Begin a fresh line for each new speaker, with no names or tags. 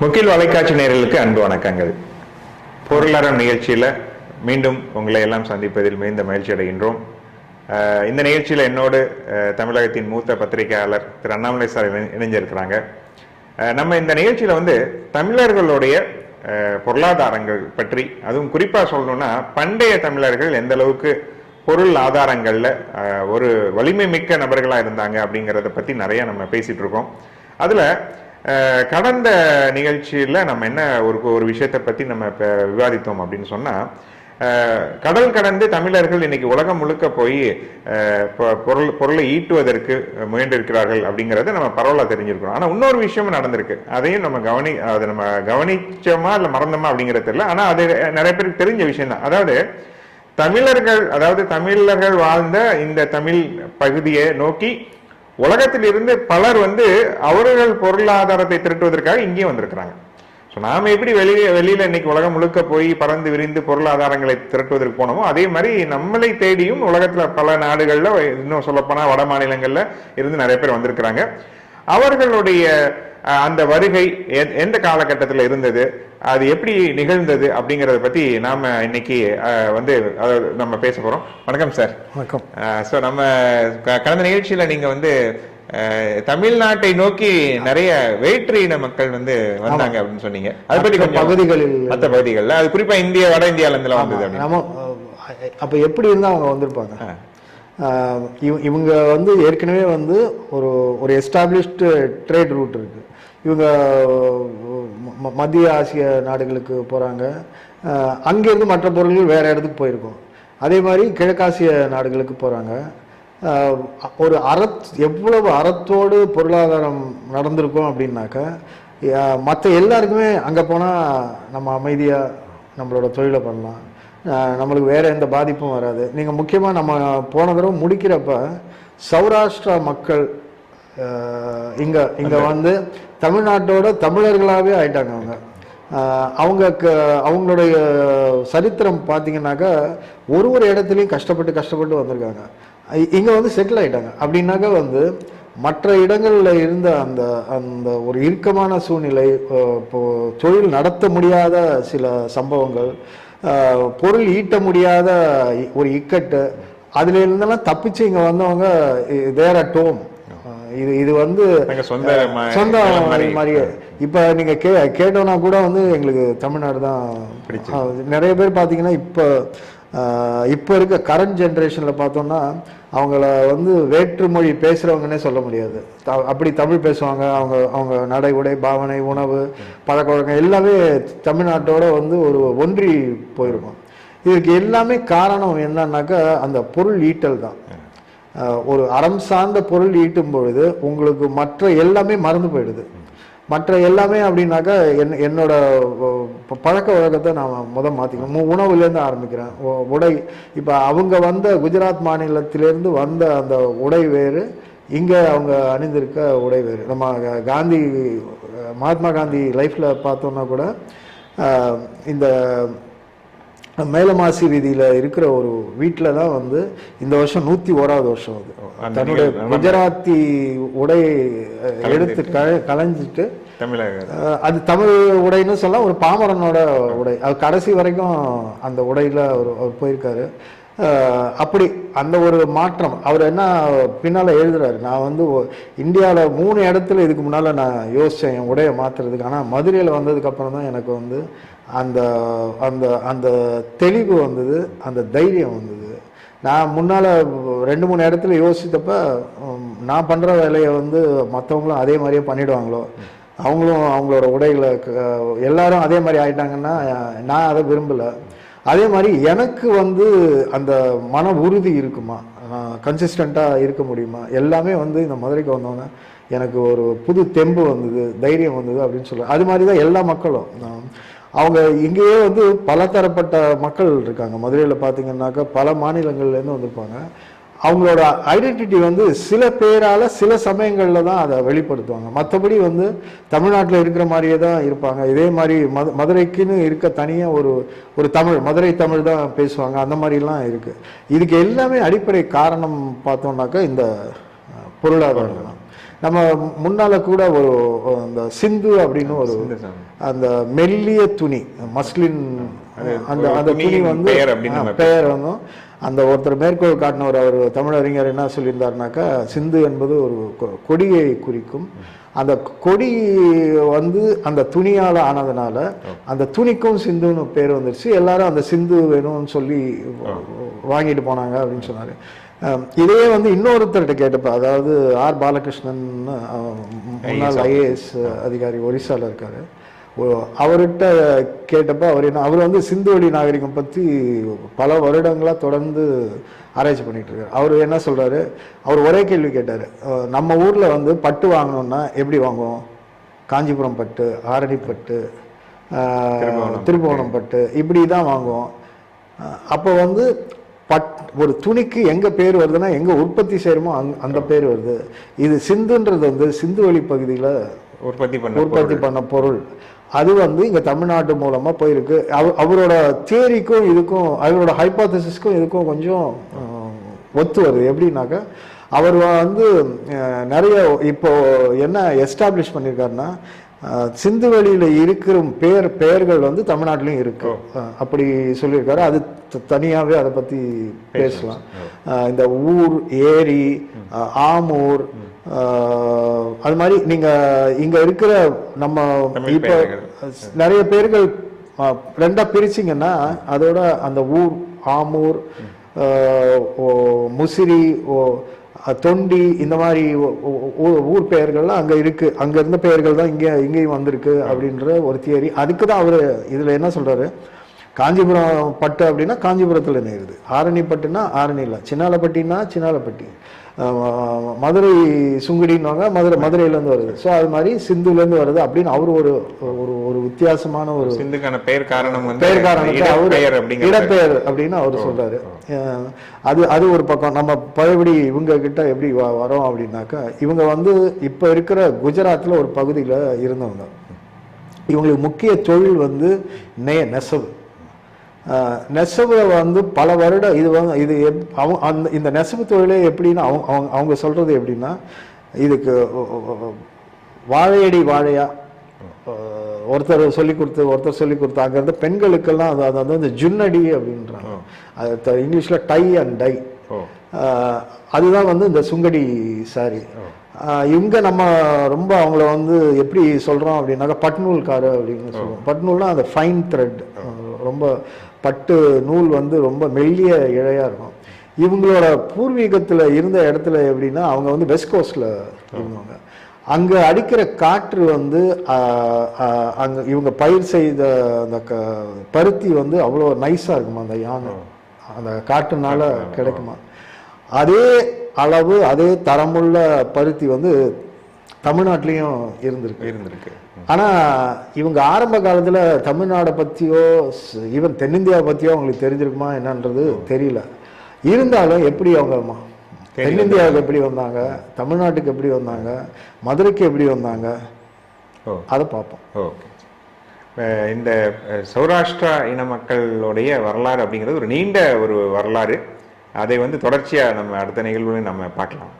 முக்கில் வலைக்காட்சி நேரலுக்கு அன்பு வணக்கங்கள். பொருளாதார நிகழ்ச்சியில் மீண்டும் உங்களை எல்லாம் சந்திப்பதில் மிகுந்த மகிழ்ச்சி அடைகின்றோம். இந்த நிகழ்ச்சியில் என்னோடு தமிழகத்தின் மூத்த பத்திரிகையாளர் திரு அண்ணாமலை சார் இணை- இணைஞ்சிருக்கிறாங்க. நம்ம இந்த நிகழ்ச்சியில் வந்து தமிழர்களுடைய பொருளாதாரங்கள் பற்றி அதுவும் குறிப்பாக சொல்லணும்னா பண்டைய தமிழர்கள் எந்த அளவுக்கு பொருள் ஆதாரங்களில் ஒரு வலிமை மிக்க நபர்களாக இருந்தாங்க அப்படிங்கிறத பற்றி நிறைய நம்ம பேசிட்டு இருக்கோம். அதில் கடந்த நிகழ்ச்சியில் நம்ம என்ன ஒரு ஒரு விஷயத்தை பற்றி நம்ம இப்போ விவாதித்தோம் அப்படின்னு சொன்னால் கடல் கடந்து தமிழர்கள் இன்னைக்கு உலகம் முழுக்க போய் பொ- பொருள் பொருளை ஈட்டுவதற்கு முயன்றிருக்கிறார்கள் அப்படிங்கிறத நம்ம பரவலாக தெரிஞ்சிருக்கிறோம். ஆனால் இன்னொரு விஷயமும் நடந்திருக்கு. அதையும் நம்ம கவனி அதை நம்ம கவனிச்சோமா இல்லை மறந்தோமா அப்படிங்கிறது தெரியல. ஆனால் அது நிறைய பேருக்கு தெரிஞ்ச விஷயம் தான். அதாவது தமிழர்கள் அதாவது தமிழர்கள் வாழ்ந்த இந்த தமிழ் பகுதியை நோக்கி உலகத்தில் இருந்து பலர் வந்து அவர்கள் பொருளாதாரத்தை திரட்டுவதற்காக இங்கே வந்திருக்கிறாங்க. ஸோ நாம் எப்படி வெளியே வெளியில் இன்னைக்கு உலகம் முழுக்க போய் பறந்து விரிந்து பொருளாதாரங்களை திரட்டுவதற்கு போனோமோ அதே மாதிரி நம்மளை தேடியும் உலகத்தில் பல நாடுகளில் இன்னும் சொல்லப்போனால் வட மாநிலங்களில் இருந்து நிறைய பேர் வந்திருக்கிறாங்க. அவர்களுடைய அந்த வருகை எந்த காலகட்டத்தில் இருந்தது? அது எப்படி நிகழ்ந்தது அப்படிங்கறத பத்தி நாம இன்னைக்கு வந்து அதாவது நம்ம பேச போறோம். வணக்கம் சார்.
வணக்கம்.
ஸோ நம்ம கடந்த நிகழ்ச்சியில நீங்க வந்து தமிழ்நாட்டை நோக்கி நிறைய வேற்று இன மக்கள் வந்து வந்தாங்க அப்படின்னு சொன்னீங்க. அதை பத்தி
மற்ற
கொஞ்சம்
பகுதிகளில்
மற்ற பகுதிகளில் அது குறிப்பா இந்திய வட இந்தியால இருந்துலாம் வந்தது
நம்ம அப்ப எப்படி இருந்தா அவங்க வந்திருப்பாங்க? இவங்க வந்து ஏற்கனவே வந்து ஒரு ஒரு எஸ்டாப்ளிஷ்டு ட்ரேட் ரூட் இருக்கு. இவங்க மத்திய ஆசிய நாடுகளுக்கு போகிறாங்க அங்கேருந்து மற்ற பொருள்கள் வேறு இடத்துக்கு போயிருக்கும். அதே மாதிரி கிழக்காசிய நாடுகளுக்கு போகிறாங்க ஒரு அறத் எவ்வளவு அறத்தோடு பொருளாதாரம் நடந்திருக்கும் அப்படின்னாக்கா மற்ற எல்லாருக்குமே அங்கே போனால் நம்ம அமைதியாக நம்மளோட தொழிலை பண்ணலாம். நம்மளுக்கு வேறு எந்த பாதிப்பும் வராது. நீங்கள் முக்கியமாக நம்ம போன தடவை முடிக்கிறப்ப சௌராஷ்டிரா மக்கள் இங்க இங்க வந்து தமிழ்நாட்டோட தமிழர்களாகவே ஆயிட்டாங்க அவங்க. அவங்க க- அவங்களுடைய சரித்திரம் பார்த்தீங்கன்னாக்கா ஒரு ஒரு இடத்துலையும் கஷ்டப்பட்டு கஷ்டப்பட்டு வந்திருக்காங்க. இங்க வந்து செட்டில் ஆயிட்டாங்க. அப்படின்னாக்கா வந்து மற்ற இடங்கள்ல இருந்த அந்த அந்த ஒரு இறுக்கமான சூழ்நிலை அஹ், இப்போ தொழில் நடத்த முடியாத சில சம்பவங்கள் பொருள் ஈட்ட முடியாத ஒரு இக்கட்டு அதுல இருந்தெல்லாம் தப்பிச்சு இங்க வந்தவங்க தேர் அட் ஹோம் இது இது வந்து
சொந்த
சொந்த
நிலம் மாதிரி.
மாதிரி. இப்ப நீங்க கே கேட்டோம்னா கூட வந்து எங்களுக்கு தமிழ்நாடு தான் நிறைய பேர் பாத்தீங்கன்னா இப்ப இப்ப இருக்க கரண்ட் ஜென்ரேஷன்ல பார்த்தோம்னா அவங்கள வந்து வேற்றுமொழி பேசுறவங்கன்னே சொல்ல முடியாது. அப்படி தமிழ் பேசுவாங்க. அவங்க அவங்க நடை உடை பாவனை உணவு பழக்க வழக்கம் எல்லாமே தமிழ்நாட்டோட வந்து ஒரு ஒன்றி போயிருக்கும். இதுக்கு எல்லாமே காரணம் என்னன்னாக்கா அந்த பொருள் ஈட்டல் தான். ஒரு அறம் சார்ந்த பொருள் ஈட்டும் பொழுது உங்களுக்கு மற்ற எல்லாமே மறந்து போயிடுது. மற்ற எல்லாமே அப்படின்னாக்கா என் என்னோட பழக்க வழக்கத்தை நான் முத மாற்றிக்கணும் உணவுலேருந்து ஆரம்பிக்கிறேன். உடை. இப்போ அவங்க வந்த குஜராத் மாநிலத்திலேருந்து வந்த அந்த உடை வேறு இங்கே அவங்க அணிந்திருக்க உடை வேறு. நம்ம காந்தி மகாத்மா காந்தி லைஃப்பில் பார்த்தோன்னா கூட இந்த மேலமாசி வீதியில இருக்கிற ஒரு வீட்டில் தான் வந்து இந்த வருஷம் நூத்தி ஓராவது வருஷம் அது. தன்னுடைய குஜராத்தி உடையை அஹ், எடுத்து க களைஞ்சிட்டு
தமிழக.
அது தமிழ் உடைன்னு சொல்ல ஒரு பாமரனோட உடை. அது கடைசி வரைக்கும் அந்த உடையில அவர் அவர் போயிருக்காரு. அப்படி அந்த ஒரு மாற்றம். அவர் என்ன பின்னால் எழுதுறாரு நான் வந்து இந்தியாவில் மூணு இடத்துல இதுக்கு முன்னால் நான் யோசித்தேன் என் உடையை மாத்துறதுக்கு. ஆனால் மதுரையில் வந்ததுக்கப்புறம் தான் எனக்கு வந்து அந்த அந்த அந்த தெளிவு வந்தது அந்த தைரியம் வந்தது. நான் முன்னால் ரெண்டு மூணு இடத்துல யோசித்தப்ப நான் பண்ணுற வேலையை வந்து மற்றவங்களும் அதே மாதிரியே பண்ணிடுவாங்களோ? அவங்களும் அவங்களோட உடைகளை க- எல்லாரும் அதே மாதிரி ஆயிட்டாங்கன்னா நான் அதை விரும்பலை. அதே மாதிரி எனக்கு வந்து அந்த மன உறுதி இருக்குமா? கன்சிஸ்டண்ட்டாக இருக்க முடியுமா? எல்லாமே வந்து இந்த மதுரைக்கு வந்தோன்னே எனக்கு ஒரு புது தெம்பு வந்தது தைரியம் வந்தது அப்படின்னு சொல்லுவேன் அது மாதிரி தான் எல்லா மக்களும். அவங்க இங்கேயே வந்து பலதரப்பட்ட மக்கள் இருக்காங்க. மதுரையில் பார்த்தீங்கன்னாக்கா பல மாநிலங்கள்லேருந்து வந்திருப்பாங்க. அவங்களோட ஐடென்டிட்டி வந்து சில பேரால சில சமயங்களில் தான் அதை வெளிப்படுத்துவாங்க மற்றபடி வந்து தமிழ்நாட்டில் இருக்கிற மாதிரியே தான் இருப்பாங்க இதே மாதிரி மது மதுரைக்குன்னு இருக்க தனியாக ஒரு ஒரு தமிழ் மதுரை தமிழ் தான் பேசுவாங்க அந்த மாதிரிலாம் இருக்கு இதுக்கு எல்லாமே அடிப்படை காரணம் பார்த்தோம்னாக்கா இந்த பொருளாதாரம் தான். நம்ம முன்னால கூட ஒரு அந்த சிந்து அப்படின்னு ஒரு. அந்த மெல்லிய துணி மஸ்லின் அந்த அந்த துணி வந்து
பெயர்
வந்து அந்த ஒருத்தர் மேற்கோள் காட்டினவர் அவர் தமிழறிஞர் என்ன சொல்லியிருந்தாருனாக்கா சிந்து என்பது ஒரு கொ- கொடியை குறிக்கும். அந்த கொடி வந்து அந்த துணியால ஆனதுனால அந்த துணிக்கும் சிந்துன்னு பேர் வந்துருச்சு. எல்லாரும் அந்த சிந்து வேணும்னு சொல்லி வாங்கிட்டு போனாங்க அப்படின்னு சொன்னாரு. இதே வந்து இன்னொருத்தர்கிட்ட கேட்டப்ப அதாவது ஆர் பாலகிருஷ்ணன் முன்னாள் ஐஏஎஸ் அதிகாரி ஒரிசால இருக்காரு. அவர்கிட்ட கேட்டப்ப அவர் என்ன அவர் வந்து சிந்துவெளி நாகரிகம் பத்தி பல வருடங்களா தொடர்ந்து ஆராய்ச்சி பண்ணிட்டு இருக்காரு. அவர் என்ன சொல்றாரு அவர் ஒரே கேள்வி கேட்டாரு. நம்ம ஊர்ல வந்து பட்டு வாங்கணும்னா எப்படி வாங்குவோம்? காஞ்சிபுரம் பட்டு ஆரணி பட்டு திருப்புவனம் பட்டு. இப்படி தான் வாங்குவோம். அப்போ வந்து பட் ஒரு துணிக்கு எங்க பேர் வருதுன்னா எங்க உற்பத்தி செய்யறோமோ அங்க அந்த பேர் வருது. இது சிந்துன்றது வந்து சிந்து வெளி பகுதியில
உற்பத்தி பண்ண
உற்பத்தி பண்ண பொருள். அது வந்து இங்கே தமிழ்நாட்டு மூலமாக போயிருக்கு. அவ- அவரோட தியரிக்கும் இதுக்கும் அவரோட ஹைப்போதசிஸ்க்கும் இதுக்கும் கொஞ்சம் ஒத்து வருது. எப்படின்னாக்கா அவர் வந்து நிறைய இப்போ என்ன எஸ்டாப்ளிஷ் பண்ணியிருக்காருன்னா சிந்துவெளியில இருக்கிற பேர் பெயர்கள் வந்து தமிழ்நாட்டிலையும் இருக்கு. அப்படி சொல்லியிருக்காரு. அது த- தனியாவே அதை பத்தி பேசலாம். இந்த ஊர் ஏரி ஆமூர் அது மாதிரி நீங்க இங்க இருக்கிற நம்ம இப்போ. நிறைய பேர்கள் அஹ், ரெண்டா பிரிச்சிங்கன்னா அதோட அந்த ஊர் ஆமூர் முசிறி ஓ தொண்டி இந்த மாதிரி ஊர் பெயர்கள்லாம் அங்கே இருக்குது அங்கே இருந்த பெயர்கள் தான் இங்கே இங்கேயும் வந்திருக்கு அப்படின்ற ஒரு தியரி அதுக்கு தான் அவர் இதில் என்ன சொல்கிறாரு காஞ்சிபுரம் பட்டு அப்படின்னா காஞ்சிபுரத்தில் நேருது. ஆரணி பட்டுனா ஆரணியில். சின்னாலப்பட்டினா சின்னாலப்பட்டி. மதுரை சுங்குடின்னுவாங்க. மதுரை மதுரையிலேருந்து வருது. ஸோ அது மாதிரி சிந்துலேருந்து வருது அப்படின்னு அவர் ஒரு ஒரு ஒரு வித்தியாசமான ஒரு
சிந்துக்கான பெயர் காரணம்
பெயர் காரணத்தை அவர் இடப்பெயர் அப்படின்னு அவர் சொல்றாரு. அஹ் அது அது ஒரு பக்கம். நம்ம பழையபடி இவங்க கிட்ட எப்படி வரோம் அப்படின்னாக்கா இவங்க வந்து இப்ப இருக்கிற குஜராத்ல ஒரு பகுதியில இருந்தவங்க. இவங்களுக்கு முக்கிய தொழில் வந்து நெ நெசவு. அஹ் நெசவு வந்து பல வருடம் இது வந்து இது அவங்க அந்த இந்த நெசவு தொழிலே எப்படின்னா அவங்க அவங்க அவங்க சொல்றது எப்படின்னா இதுக்கு வாழையடி வாழையா ஒருத்தர் சொல்லி கொடுத்து ஒருத்தர் சொல்லி கொடுத்து அங்க இருந்த பெண்களுக்கெல்லாம் அது அது வந்து இந்த ஜுன்னடி அப்படின்றாங்க. அது இங்கிலீஷ்ல டை அண்ட் டை. அதுதான் வந்து இந்த சுங்கடி சாரி இவங்க நம்ம ரொம்ப அவங்கள வந்து எப்படி சொல்றோம் அப்படின்னாக்கா பட்நூல்காரு அப்படின்னு சொல்லுவோம். பட்நூல்னா அந்த ஃபைன் த்ரெட் ரொம்ப பட்டு நூல் வந்து ரொம்ப மெல்லிய இழையா இருக்கும். இவங்களோட பூர்வீகத்துல இருந்த இடத்துல எப்படின்னா அவங்க வந்து வெஸ்ட் கோஸ்ட்ல இருந்தவங்க. அங்க அடிக்கிற காற்று வந்து அங்க இவங்க பயிர் செய்த அந்த க- பருத்தி வந்து அவ்வளோ நைஸா இருக்குமா அந்த யானை? அந்த காற்றுனால கிடைக்குமா? அதே அளவு அதே தரமுள்ள பருத்தி வந்து தமிழ்நாட்டிலையும் இருந்திருக்கு.
இருந்திருக்கு.
ஆனா இவங்க ஆரம்ப காலத்துல தமிழ்நாடை பத்தியோ ஈவன் தென்னிந்தியாவை பத்தியோ அவங்களுக்கு தெரிஞ்சிருக்குமா என்னன்றது தெரியல. இருந்தாலும் எப்படி அவங்க தென்னிந்தியாவுக்கு எப்படி வந்தாங்க தமிழ்நாட்டுக்கு எப்படி வந்தாங்க மதுரைக்கு எப்படி வந்தாங்க
ஓ.
அதை பார்ப்போம்.
ஓகே. இந்த சௌராஷ்டிரா இன மக்களுடைய வரலாறு அப்படிங்கிறது ஒரு நீண்ட ஒரு வரலாறு. அதை வந்து தொடர்ச்சியா நம்ம அடுத்த நிகழ்வுலையும் நம்ம பார்க்கலாம்.